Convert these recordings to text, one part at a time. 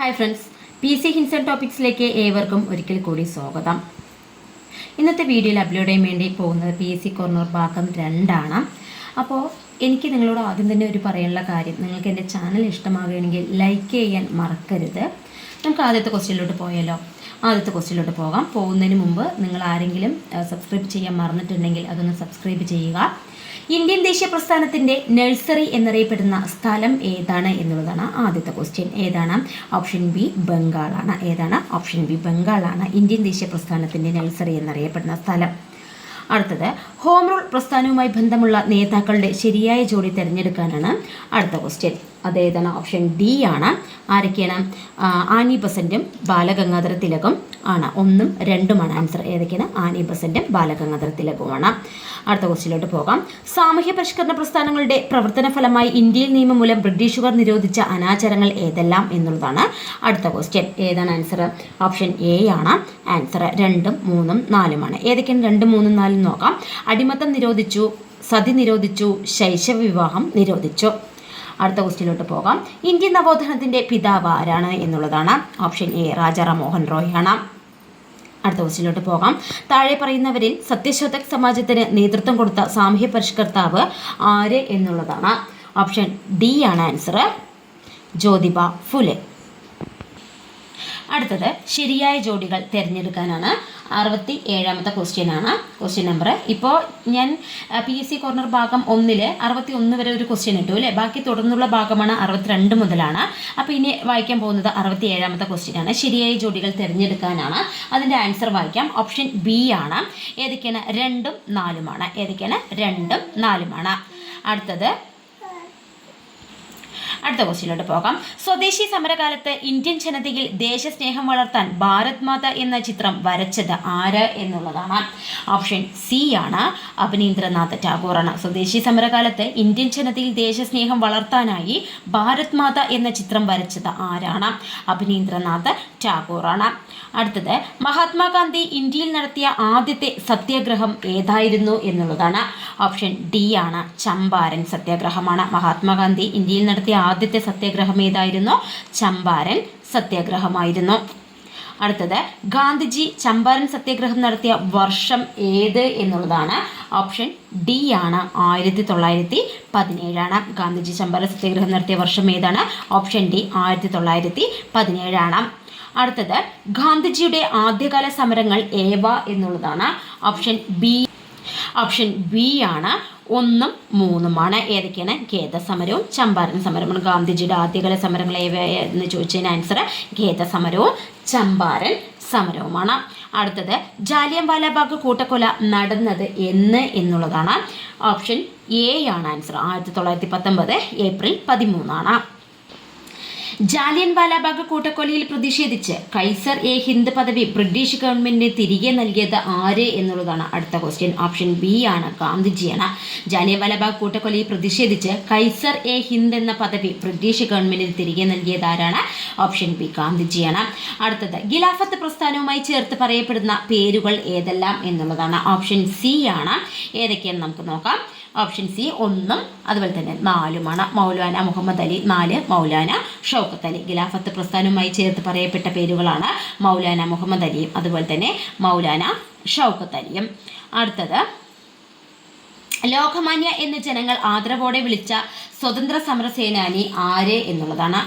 Hi friends P C Hinson ടോപ്പിക്സിലേക്ക് ഏവർക്കും ഒരിക്കൽ കൂടി സ്വാഗതം. ഇന്നത്തെ വീഡിയോയിൽ അപ്ലോഡ് ചെയ്യാൻ വേണ്ടി പോകുന്നത് പി സി കോർണർ ഭാഗം രണ്ടാണ്. അപ്പോൾ എനിക്ക് നിങ്ങളോട് ആദ്യം തന്നെ ഒരു പറയാനുള്ള കാര്യം നിങ്ങൾക്ക് എന്റെ ചാനൽ ഇഷ്ടമാകുകയാണെങ്കിൽ ലൈക്ക് ചെയ്യാൻ മറക്കരുത്. നമുക്ക് ആദ്യത്തെ ക്വസ്റ്റ്യനിലോട്ട് പോയാലോ? ആദ്യത്തെ ക്വസ്റ്റ്യനിലോട്ട് പോകാം. പോകുന്നതിന് മുമ്പ് നിങ്ങൾ ആരെങ്കിലും സബ്സ്ക്രൈബ് ചെയ്യാൻ മറന്നിട്ടുണ്ടെങ്കിൽ അതൊന്ന് സബ്സ്ക്രൈബ് ചെയ്യുക. ഇന്ത്യൻ ദേശീയ പ്രസ്ഥാനത്തിന്റെ നഴ്സറി എന്നറിയപ്പെടുന്ന സ്ഥലം ഏതാണ് എന്നുള്ളതാണ് ആദ്യത്തെ ക്വസ്റ്റ്യൻ ഏതാണ്? ഓപ്ഷൻ ബി ബംഗാളാണ് ഏതാണ്? ഓപ്ഷൻ ബി ബംഗാളാണ് ഇന്ത്യൻ ദേശീയ പ്രസ്ഥാനത്തിന്റെ നഴ്സറി എന്നറിയപ്പെടുന്ന സ്ഥലം. അടുത്തത് ഹോം റൂൾ പ്രസ്ഥാനവുമായി ബന്ധമുള്ള നേതാക്കളുടെ ശരിയായ ജോഡി തിരഞ്ഞെടുക്കാനാണ് അടുത്ത ക്വസ്റ്റ്യൻ അതേതാണ് ഓപ്ഷൻ ഡി ആണ്. ആരൊക്കെയാണ്? ആനി ബസന്റും ബാലഗംഗാധര തിലകും. ആണ്. ഒന്നും രണ്ടുമാണ്. ആൻസർ ഏതൊക്കെയാണ്? ആനി ബസന്റും ബാലഗംഗാധര തിലകുമാണ് അടുത്ത ക്വസ്റ്റിലോട്ട് പോകാം. സാമൂഹ്യ പരിഷ്കരണ പ്രസ്ഥാനങ്ങളുടെ പ്രവർത്തന ഫലമായി ഇന്ത്യയിൽ നിയമം മൂലം ബ്രിട്ടീഷുകാർ നിരോധിച്ച അനാചാരങ്ങൾ ഏതെല്ലാം എന്നുള്ളതാണ് അടുത്ത ക്വസ്റ്റ്യൻ ഏതാണ് ആൻസർ ഓപ്ഷൻ എ ആണ്. ആൻസർ രണ്ടും മൂന്നും നാലുമാണ്. ഏതൊക്കെയാണ് രണ്ടും മൂന്നും നാലും നോക്കാം. അടിമത്തം നിരോധിച്ചു സതി നിരോധിച്ചു ശൈശവ വിവാഹം നിരോധിച്ചു. അടുത്ത ക്വസ്റ്റ്യനിലോട്ട് പോകാം. ഇന്ത്യൻ നവോത്ഥാനത്തിന്റെ പിതാവ് ആരാണ് എന്നുള്ളതാണ് ഓപ്ഷൻ എ രാജാറാം മോഹൻ റോയ് ആണ് അടുത്ത ക്വസ്റ്റ്യനിലോട്ട് പോകാം. താഴെ പറയുന്നവരിൽ സത്യശോധക് സമാജത്തിന് നേതൃത്വം കൊടുത്ത സാമൂഹ്യ പരിഷ്കർത്താവ് ആര് എന്നുള്ളതാണ്. ഓപ്ഷൻ ഡി ആണ് ആൻസർ ജ്യോതിബ ഫുലെ. അടുത്തത് ശരിയായ ജോഡികൾ തിരഞ്ഞെടുക്കാനാണ് അറുപത്തി ഏഴാമത്തെ ക്വസ്റ്റ്യൻ ആണ്. ക്വസ്റ്റ്യൻ നമ്പർ ഇപ്പോൾ ഞാൻ പി എസ് സി കോർണർ ഭാഗം ഒന്നിൽ അറുപത്തി ഒന്ന് വരെ ഒരു ക്വസ്റ്റ്യൻ ഇട്ടു അല്ലേ? ബാക്കി തുടർന്നുള്ള ഭാഗമാണ് അറുപത്തിരണ്ട് മുതലാണ്. അപ്പോൾ ഇനി വായിക്കാൻ പോകുന്നത് അറുപത്തി ഏഴാമത്തെ ക്വസ്റ്റ്യൻ ആണ്. ശരിയായ ജോഡികൾ തിരഞ്ഞെടുക്കാനാണ്. അതിന്റെ ആൻസർ വായിക്കാം. ഓപ്ഷൻ ബി ആണ്. ഏതൊക്കെയാണ്? രണ്ടും നാലുമാണ്. ഏതൊക്കെയാണ്? രണ്ടും നാലുമാണ്. അടുത്തത് അടുത്ത ക്വസ്റ്റ്യനിലോട്ട് പോകാം. സ്വദേശി സമരകാലത്ത് ഇന്ത്യൻ ജനതയിൽ ദേശസ്നേഹം വളർത്താൻ ഭാരത് മാത എന്ന ചിത്രം വരച്ചത് ആര് എന്നുള്ളതാണ്. ഓപ്ഷൻ സി ആണ് അഭിനീന്ദ്രനാഥ് ടാഗോറാണ്. സ്വദേശി സമരകാലത്ത് ഇന്ത്യൻ ജനതയിൽ ദേശസ്നേഹം വളർത്താനായി ഭാരത് മാത എന്ന ചിത്രം വരച്ചത് ആരാണ്? അഭിനീന്ദ്രനാഥ് ടാഗോറാണ്. അടുത്തത് മഹാത്മാഗാന്ധി ഇന്ത്യയിൽ നടത്തിയ ആദ്യത്തെ സത്യാഗ്രഹം ഏതായിരുന്നു എന്നുള്ളതാണ്. ഓപ്ഷൻ ഡി ആണ് ചമ്പാരൻ സത്യാഗ്രഹമാണ്. മഹാത്മാഗാന്ധി ഇന്ത്യയിൽ നടത്തിയ ആദ്യത്തെ സത്യാഗ്രഹം ഏതായിരുന്നു? ചമ്പാരൻ സത്യാഗ്രഹമായിരുന്നു. അടുത്തത് ഗാന്ധിജി ചമ്പാരൻ സത്യാഗ്രഹം നടത്തിയ വർഷം ഏത് എന്നുള്ളതാണ്. ഓപ്ഷൻ ഡി ആണ് ആയിരത്തി തൊള്ളായിരത്തി പതിനേഴാണ് ഗാന്ധിജി ചമ്പാരൻ സത്യാഗ്രഹം നടത്തിയ വർഷം ഏതാണ്? ഓപ്ഷൻ ഡി ആയിരത്തി തൊള്ളായിരത്തി പതിനേഴാണ് അടുത്തത് ഗാന്ധിജിയുടെ ആദ്യകാല സമരങ്ങൾ ഏവ എന്നുള്ളതാണ്. ഓപ്ഷൻ ബി ഓപ്ഷൻ ബി ആണ് ഒന്നും മൂന്നുമാണ്. ഏതൊക്കെയാണ്? ഖേദ സമരവും ചമ്പാരൻ സമരമാണ്. ഗാന്ധിജിയുടെ ആദ്യകാല സമരങ്ങൾ എന്ന് ചോദിച്ചതിന് ആൻസർ ഖേദ സമരവും ചമ്പാരൻ സമരവുമാണ്. അടുത്തത് ജാലിയൻവാലാബാഗ് കൂട്ടക്കൊല നടന്നത് എന്ന് എന്നുള്ളതാണ്. ഓപ്ഷൻ എ ആണ് ആൻസർ ആയിരത്തി തൊള്ളായിരത്തി പത്തൊമ്പത് ഏപ്രിൽ പതിമൂന്നാണ്. ജാലിയൻ വാലാബാഗ് കൂട്ടക്കൊലയിൽ പ്രതിഷേധിച്ച് കൈസർ എ ഹിന്ദ് പദവി ബ്രിട്ടീഷ് ഗവൺമെന്റിന് തിരികെ നൽകിയത് ആര് എന്നുള്ളതാണ് അടുത്ത ക്വസ്റ്റ്യൻ ഓപ്ഷൻ ബി ആണ് ഗാന്ധിജിയാണ്. ജാലിയൻ വാലാബാഗ് കൂട്ടക്കൊലയിൽ പ്രതിഷേധിച്ച് കൈസർ എ ഹിന്ദ് എന്ന പദവി ബ്രിട്ടീഷ് ഗവൺമെന്റിന് തിരികെ നൽകിയത് ആരാണ്? ഓപ്ഷൻ ബി ഗാന്ധിജിയാണ്. അടുത്തത് ഗിലാഫത്ത് പ്രസ്ഥാനവുമായി ചേർത്ത് പറയപ്പെടുന്ന പേരുകൾ ഏതെല്ലാം എന്നുള്ളതാണ്. ഓപ്ഷൻ സി ആണ്. ഏതൊക്കെയെന്ന് നമുക്ക് നോക്കാം. ഓപ്ഷൻ സി ഒന്നും അതുപോലെ തന്നെ നാലുമാണ് മൗലാന മുഹമ്മദ് അലി നാല് മൗലാന ഷൗക്കത്ത് അലി. ഖിലാഫത്ത് പ്രസ്ഥാനവുമായി ചേർത്ത് പറയപ്പെട്ട പേരുകളാണ് മൗലാന മുഹമ്മദ് അലിയും അതുപോലെ തന്നെ മൗലാന ഷൗക്കത്ത് അലിയും. അടുത്തത് ലോകമാന്യ എന്ന് ജനങ്ങൾ ആദരവോടെ വിളിച്ച സ്വതന്ത്ര സമര സേനാനി ആര് എന്നുള്ളതാണ്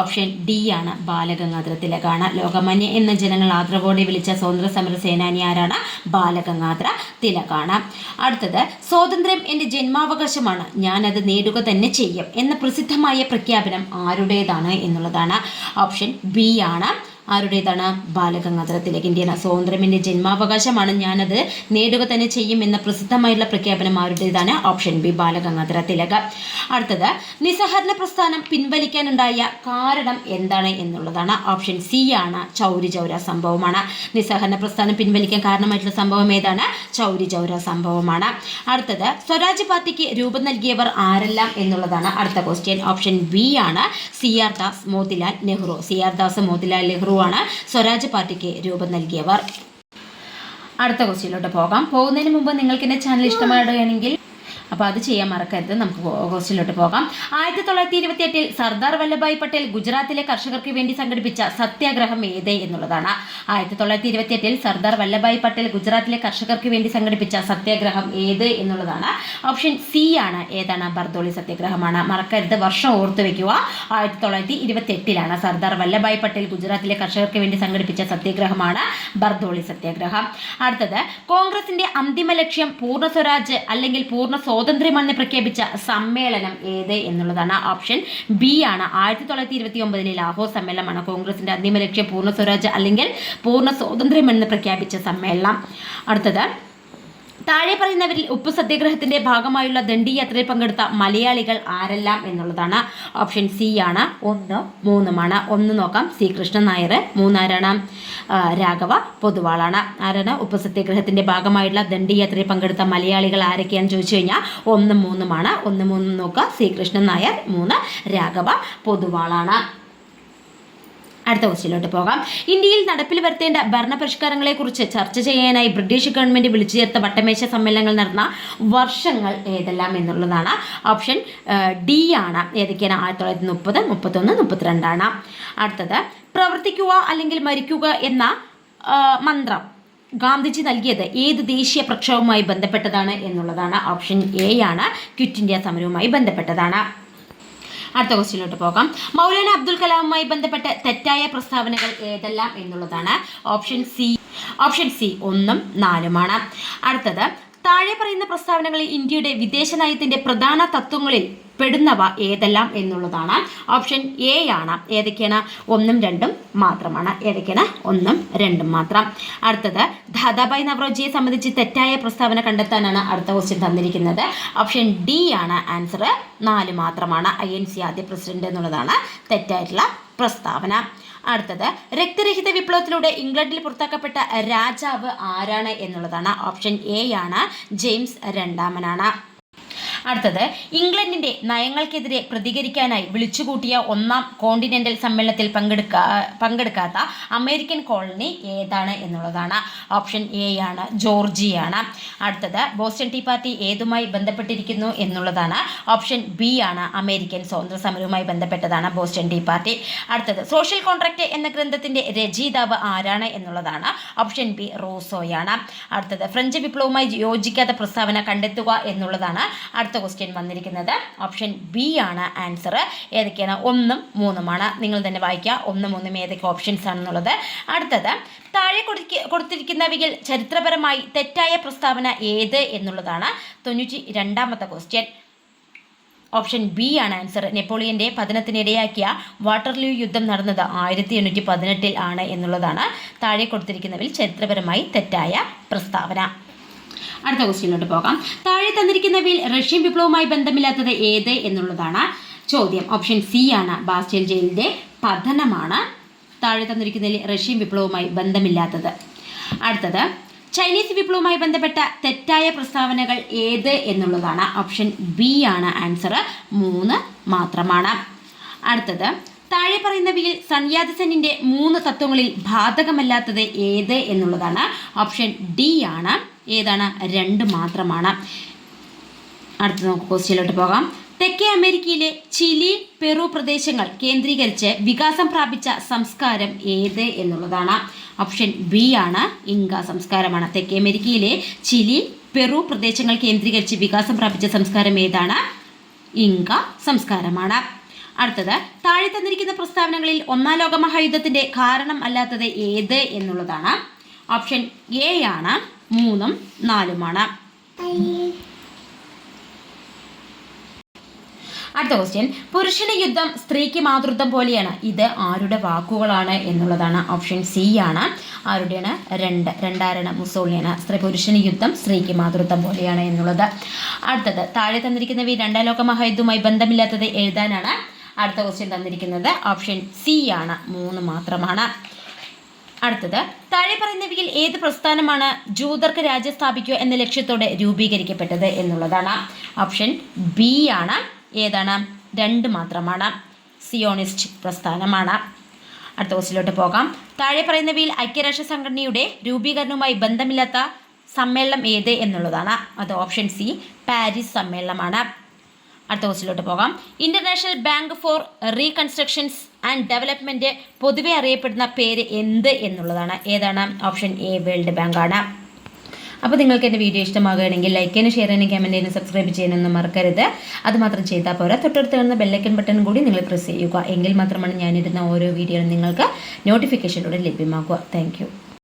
ഓപ്ഷൻ ഡി ആണ് ബാലഗംഗാധര തിലകാണ് ലോകമാന്യ എന്ന ജനങ്ങൾ ആദരവോടെ വിളിച്ച സ്വതന്ത്ര സമര സേനാനി ആരാണ്? ബാലഗംഗാധര തിലകാണ് അടുത്തത് സ്വാതന്ത്ര്യം എന്റെ ജന്മാവകാശമാണ്. ഞാനത് നേടുക തന്നെ ചെയ്യും എന്ന പ്രസിദ്ധമായ പ്രഖ്യാപനം ആരുടേതാണ് എന്നുള്ളതാണ് ഓപ്ഷൻ ബി ആണ്. ആരുടേതാണ് ബാലഗംഗാധര തിലക് ഇന്ത്യൻ സ്വാതന്ത്ര്യമിന്റെ ജന്മാവകാശമാണ് ഞാനത്. നേടുക തന്നെ ചെയ്യും എന്ന പ്രസിദ്ധമായിട്ടുള്ള പ്രഖ്യാപനം ആരുടേതാണ്? ഓപ്ഷൻ ബി ബാലഗംഗാധര തിലക് അടുത്തത് നിസ്സഹരണ പ്രസ്ഥാനം പിൻവലിക്കാനുണ്ടായ കാരണം എന്താണ് എന്നുള്ളതാണ്. ഓപ്ഷൻ സി ആണ് ചൗരി ചൗര സംഭവമാണ്. നിസ്സഹരണ പ്രസ്ഥാനം പിൻവലിക്കാൻ കാരണമായിട്ടുള്ള സംഭവം ഏതാണ്? ചൗരി ചൗര സംഭവമാണ്. അടുത്തത് സ്വരാജ് പാർട്ടിക്ക് രൂപം നൽകിയവർ ആരെല്ലാം എന്നുള്ളതാണ് അടുത്ത ക്വസ്റ്റ്യൻ ഓപ്ഷൻ ബി ആണ് C R Das Motilal Nehru. C R Das Motilal Nehru ആണ് സ്വരാജ് പാർട്ടിക്ക് രൂപം നൽകിയവർ. അടുത്ത ക്വസ്റ്റ്യനിലോട്ട് പോകാം. പോകുന്നതിന് മുമ്പ് നിങ്ങൾക്ക് എന്റെ ചാനൽ ഇഷ്ടമാവുകയാണെങ്കിൽ അപ്പോൾ അത് ചെയ്യാൻ മറക്കരുത്. നമുക്ക് ക്വസ്റ്റ്യനിലോട്ട് പോകാം. ആയിരത്തി തൊള്ളായിരത്തി ഇരുപത്തി എട്ടിൽ സർദാർ വല്ലഭായ് പട്ടേൽ ഗുജറാത്തിലെ കർഷകർക്ക് വേണ്ടി സംഘടിപ്പിച്ച സത്യാഗ്രഹം ഏത് എന്നുള്ളതാണ്. ആയിരത്തി തൊള്ളായിരത്തി ഇരുപത്തി എട്ടിൽ സർദാർ വല്ലഭായ് പട്ടേൽ ഗുജറാത്തിലെ കർഷകർക്ക് വേണ്ടി സംഘടിപ്പിച്ച സത്യാഗ്രഹം ഏത് എന്നുള്ളതാണ്. ഓപ്ഷൻ സി ആണ്. ഏതാണ്? ബർദോളി സത്യാഗ്രഹമാണ്. മറക്കരുത്. വർഷം ഓർത്തു വെക്കുക. ആയിരത്തി തൊള്ളായിരത്തി ഇരുപത്തി എട്ടിലാണ് സർദാർ വല്ലഭായ് പട്ടേൽ ഗുജറാത്തിലെ കർഷകർക്ക് വേണ്ടി സംഘടിപ്പിച്ച സത്യാഗ്രഹമാണ് ബർദോളി സത്യാഗ്രഹം. അടുത്തത് കോൺഗ്രസിന്റെ അന്തിമ ലക്ഷ്യം പൂർണ സ്വരാജ് അല്ലെങ്കിൽ പൂർണ സ്വാതന്ത്ര്യമെന്ന് പ്രഖ്യാപിച്ച സമ്മേളനം ഏത് എന്നുള്ളതാണ് ഓപ്ഷൻ ബി ആണ്. ആയിരത്തി തൊള്ളായിരത്തി ഇരുപത്തി ഒമ്പതിലെ ലാഹോർ സമ്മേളനമാണ് കോൺഗ്രസിന്റെ അന്തിമ ലക്ഷ്യം. പൂർണ സ്വരാജ് അല്ലെങ്കിൽ പൂർണ സ്വാതന്ത്ര്യമെന്ന് പ്രഖ്യാപിച്ച സമ്മേളനം. അടുത്തത് താഴെ പറയുന്നവരിൽ ഉപ്പ് സത്യാഗ്രഹത്തിന്റെ ഭാഗമായുള്ള ദണ്ഡി യാത്രയിൽ പങ്കെടുത്ത മലയാളികൾ ആരെല്ലാം എന്നുള്ളതാണ് ഓപ്ഷൻ സി ആണ്. ഒന്ന് മൂന്നുമാണ്. ഒന്ന് നോക്കാം. സി കൃഷ്ണൻ നായർ മൂന്നാരാണ്. രാഘവ പൊതുവാളാണ്. ആരാണ് ഉപ്പ് സത്യാഗ്രഹത്തിന്റെ ഭാഗമായുള്ള ദണ്ഡി യാത്രയിൽ പങ്കെടുത്ത മലയാളികൾ ആരൊക്കെയാണെന്ന് ചോദിച്ചു കഴിഞ്ഞാൽ ഒന്ന് മൂന്നുമാണ്. ഒന്ന് മൂന്ന് നോക്കാം സി കൃഷ്ണൻ നായർ മൂന്ന്. രാഘവ പൊതുവാളാണ്. അടുത്ത ക്വസ്റ്റ്യനിലോട്ട് പോകാം. ഇന്ത്യയിൽ നടപ്പിൽ വരുത്തേണ്ട ഭരണപരിഷ്കാരങ്ങളെക്കുറിച്ച് ചർച്ച ചെയ്യാനായി ബ്രിട്ടീഷ് ഗവൺമെന്റ് വിളിച്ചു ചേർത്ത വട്ടമേശ സമ്മേളനങ്ങൾ നടന്ന വർഷങ്ങൾ ഏതെല്ലാം എന്നുള്ളതാണ്. ഓപ്ഷൻ ഡി ആണ്. ഏതൊക്കെയാണ്? ആയിരത്തി തൊള്ളായിരത്തി മുപ്പത് മുപ്പത്തൊന്ന് മുപ്പത്തിരണ്ടാണ്. അടുത്തത് പ്രവർത്തിക്കുക അല്ലെങ്കിൽ മരിക്കുക എന്ന മന്ത്രം ഗാന്ധിജി നൽകിയത് ഏത് ദേശീയ പ്രക്ഷോഭവുമായി ബന്ധപ്പെട്ടതാണ് എന്നുള്ളതാണ്. ഓപ്ഷൻ എ ആണ്. ക്വിറ്റ് ഇന്ത്യ സമരവുമായി ബന്ധപ്പെട്ടതാണ്. അടുത്ത ക്വസ്റ്റ്യനിലോട്ട് പോകാം. മൗലാന അബ്ദുൽ കലാമുമായി ബന്ധപ്പെട്ട തെറ്റായ പ്രസ്താവനകൾ ഏതെല്ലാം എന്നുള്ളതാണ്. ഓപ്ഷൻ സി ഓപ്ഷൻ സി ഒന്നും നാലുമാണ്. അടുത്തത് താഴെ പറയുന്ന പ്രസ്താവനകളിൽ ഇന്ത്യയുടെ വിദേശ നയത്തിന്റെ പ്രധാന തത്വങ്ങളിൽ പെടുന്നവ ഏതെല്ലാം എന്നുള്ളതാണ്. ഓപ്ഷൻ എ ആണ്. ഏതൊക്കെയാണ്? ഒന്നും രണ്ടും മാത്രമാണ്. ഏതൊക്കെയാണ്? ഒന്നും രണ്ടും മാത്രം. അടുത്തത് ദാദാബായ് നവറോജിയെ സംബന്ധിച്ച് തെറ്റായ പ്രസ്താവന കണ്ടെത്താനാണ് അടുത്ത ക്വസ്റ്റ്യൻ തന്നിരിക്കുന്നത്. ഓപ്ഷൻ ഡി ആണ്. ആൻസർ നാല് മാത്രമാണ്. ഐ എൻ സി ആദ്യ പ്രസിഡന്റ് എന്നുള്ളതാണ് തെറ്റായിട്ടുള്ള പ്രസ്താവന. അടുത്തത് രക്തരഹിത വിപ്ലവത്തിലൂടെ ഇംഗ്ലണ്ടിൽ പുറത്താക്കപ്പെട്ട രാജാവ് ആരാണ് എന്നുള്ളതാണ്. ഓപ്ഷൻ എ ആണ് ജെയിംസ് രണ്ടാമനാണ്. അടുത്തത് ഇംഗ്ലണ്ടിന്റെ നയങ്ങൾക്കെതിരെ പ്രതികരിക്കാനായി വിളിച്ചുകൂട്ടിയ ഒന്നാം കോണ്ടിനെന്റൽ സമ്മേളനത്തിൽ പങ്കെടുക്കാ പങ്കെടുക്കാത്ത അമേരിക്കൻ കോളനി ഏതാണ് എന്നുള്ളതാണ്. ഓപ്ഷൻ എ ആണ് ജോർജിയാണ്. അടുത്തത് ബോസ്റ്റൺ ടീ പാർട്ടി ഏതുമായി ബന്ധപ്പെട്ടിരിക്കുന്നു എന്നുള്ളതാണ്. ഓപ്ഷൻ ബി ആണ് അമേരിക്കൻ സ്വാതന്ത്ര്യ സമരവുമായി ബന്ധപ്പെട്ടതാണ് ബോസ്റ്റൺ ടീ പാർട്ടി. അടുത്തത് സോഷ്യൽ കോൺട്രാക്ട് എന്ന ഗ്രന്ഥത്തിന്റെ രചയിതാവ് ആരാണ് എന്നുള്ളതാണ്. ഓപ്ഷൻ ബി റോസോയാണ്. അടുത്തത് ഫ്രഞ്ച് വിപ്ലവവുമായി യോജിക്കാത്ത പ്രസ്താവന കണ്ടെത്തുക എന്നുള്ളതാണ്. അടുത്ത ക്വസ്റ്റ്യൻ വന്നിരിക്കുന്നത് ഓപ്ഷൻ ബി ആണ് ആൻസർ ഏതൊക്കെയാണ്? ഒന്നും മൂന്നുമാണ്. നിങ്ങൾ തന്നെ വായിക്കുക. ഒന്നും മൂന്നും ഏതൊക്കെ ഓപ്ഷൻസ് ആണെന്നുള്ളത്. അടുത്തത് താഴെ കൊടുക്ക കൊടുത്തിരിക്കുന്നവയിൽ ചരിത്രപരമായി തെറ്റായ പ്രസ്താവന ഏത് എന്നുള്ളതാണ് തൊണ്ണൂറ്റി രണ്ടാമത്തെ ക്വസ്റ്റ്യൻ ഓപ്ഷൻ ബി ആണ് ആൻസർ നെപ്പോളിയന്റെ പതനത്തിനിടയാക്കിയ വാട്ടർലൂ യുദ്ധം നടന്നത് ആയിരത്തി എണ്ണൂറ്റി പതിനെട്ടിൽ ആണ് എന്നുള്ളതാണ് താഴെ കൊടുത്തിരിക്കുന്നവയിൽ ചരിത്രപരമായി തെറ്റായ പ്രസ്താവന. അടുത്ത ക്വസ്റ്റ്യനിലോട്ട് പോകാം. താഴെ തന്നിരിക്കുന്നവയിൽ റഷ്യൻ വിപ്ലവവുമായി ബന്ധമില്ലാത്തത് ഏത് എന്നുള്ളതാണ് ചോദ്യം. ഓപ്ഷൻ സി ആണ്. ബാസ്റ്റേൽ ജയിലിന്റെ പതനമാണ് താഴെ തന്നിരിക്കുന്നതിൽ റഷ്യൻ വിപ്ലവവുമായി ബന്ധമില്ലാത്തത്. അടുത്തത് ചൈനീസ് വിപ്ലവവുമായി ബന്ധപ്പെട്ട തെറ്റായ പ്രസ്താവനകൾ ഏത് എന്നുള്ളതാണ്. ഓപ്ഷൻ ബി ആണ്. ആൻസർ മൂന്ന് മാത്രമാണ്. അടുത്തത് താഴെ പറയുന്നവയിൽ സൺയാദ് മൂന്ന് തത്വങ്ങളിൽ ബാധകമല്ലാത്തത് ഏത് എന്നുള്ളതാണ്. ഓപ്ഷൻ ഡി ആണ്. ഏതാണ്? രണ്ട് മാത്രമാണ്. അടുത്ത നമുക്ക് ക്വസ്റ്റ്യനിലോട്ട് പോകാം. തെക്കേ അമേരിക്കയിലെ ചിലി പെറു പ്രദേശങ്ങൾ കേന്ദ്രീകരിച്ച് വികാസം പ്രാപിച്ച സംസ്കാരം ഏത് എന്നുള്ളതാണ്. ഓപ്ഷൻ ബി ആണ് ഇങ്ക സംസ്കാരമാണ്. തെക്കേ അമേരിക്കയിലെ ചിലി പെറു പ്രദേശങ്ങൾ കേന്ദ്രീകരിച്ച് വികാസം പ്രാപിച്ച സംസ്കാരം ഏതാണ്? ഇങ്ക സംസ്കാരമാണ്. അടുത്തത് താഴെ തന്നിരിക്കുന്ന പ്രസ്താവനകളിൽ ഒന്നാം ലോക മഹായുദ്ധത്തിന്റെ കാരണം അല്ലാത്തത് ഏത് എന്നുള്ളതാണ്. ഓപ്ഷൻ എ ആണ്. മൂന്നും നാലുമാണ്. അടുത്ത ക്വസ്റ്റ്യൻ പുരുഷന് യുദ്ധം സ്ത്രീക്ക് മാതൃത്വം പോലെയാണ്. ഇത് ആരുടെ വാക്കുകളാണ് എന്നുള്ളതാണ്. ഓപ്ഷൻ സി ആണ്. ആരുടെയാണ്? രണ്ട്. രണ്ടാരണ. മുസോളിയാണ്. സ്ത്രീ പുരുഷന് യുദ്ധം സ്ത്രീക്ക് മാതൃത്വം പോലെയാണ് എന്നുള്ളത്. അടുത്തത്. താഴെ തന്നിരിക്കുന്നവ രണ്ടാം ലോക മഹായുദ്ധവുമായി ബന്ധമില്ലാത്തത് എഴുതാനാണ്. അടുത്ത ക്വസ്റ്റ്യൻ തന്നിരിക്കുന്നത് ഓപ്ഷൻ സി ആണ്. മൂന്ന് മാത്രമാണ്. അടുത്തത്. താഴെ പറയുന്നവയിൽ ഏത് പ്രസ്ഥാനമാണ് ജൂതർക്ക് രാജ്യം സ്ഥാപിക്കുക എന്ന ലക്ഷ്യത്തോടെ രൂപീകരിക്കപ്പെട്ടത് എന്നുള്ളതാണ്. ഓപ്ഷൻ ബി ആണ്. ഏതാണ്? രണ്ട് മാത്രമാണ്. സിയോണിസ്റ്റ് പ്രസ്ഥാനമാണ്. അടുത്ത ക്വസ്റ്റിലോട്ട് പോകാം. താഴെ പറയുന്നവയിൽ ഐക്യരാഷ്ട്ര സംഘടനയുടെ രൂപീകരണവുമായി ബന്ധമില്ലാത്ത സമ്മേളനം ഏത് എന്നുള്ളതാണ്. അത് ഓപ്ഷൻ സി പാരീസ് സമ്മേളനമാണ്. അടുത്ത ക്വസ്റ്റിലോട്ട് പോകാം. International bank for reconstructions and development പൊതുവെ അറിയപ്പെടുന്ന പേര് എന്ത് എന്നുള്ളതാണ്. ഏതാണ്? ഓപ്ഷൻ എ വേൾഡ് ബാങ്കാണ് അപ്പോൾ നിങ്ങൾക്ക് എന്റെ വീഡിയോ ഇഷ്ടമാകുകയാണെങ്കിൽ ലൈക്ക് ചെയ്യാനും ഷെയർ ചെയ്യാനും കമന്റ് ചെയ്യാനും സബ്സ്ക്രൈബ് ചെയ്യാനൊന്നും മറക്കരുത്. അതുമാത്രം ചെയ്താൽ പോരാ. തൊട്ടടുത്ത് കാണുന്ന ബെല്ലൈക്കൻ ബട്ടൺ കൂടി നിങ്ങൾ പ്രസ് ചെയ്യുക. എങ്കിൽ മാത്രമാണ് ഞാനിടുന്ന ഓരോ വീഡിയോയും നിങ്ങൾക്ക് നോട്ടിഫിക്കേഷനിലൂടെ ലഭ്യമാക്കുക താങ്ക്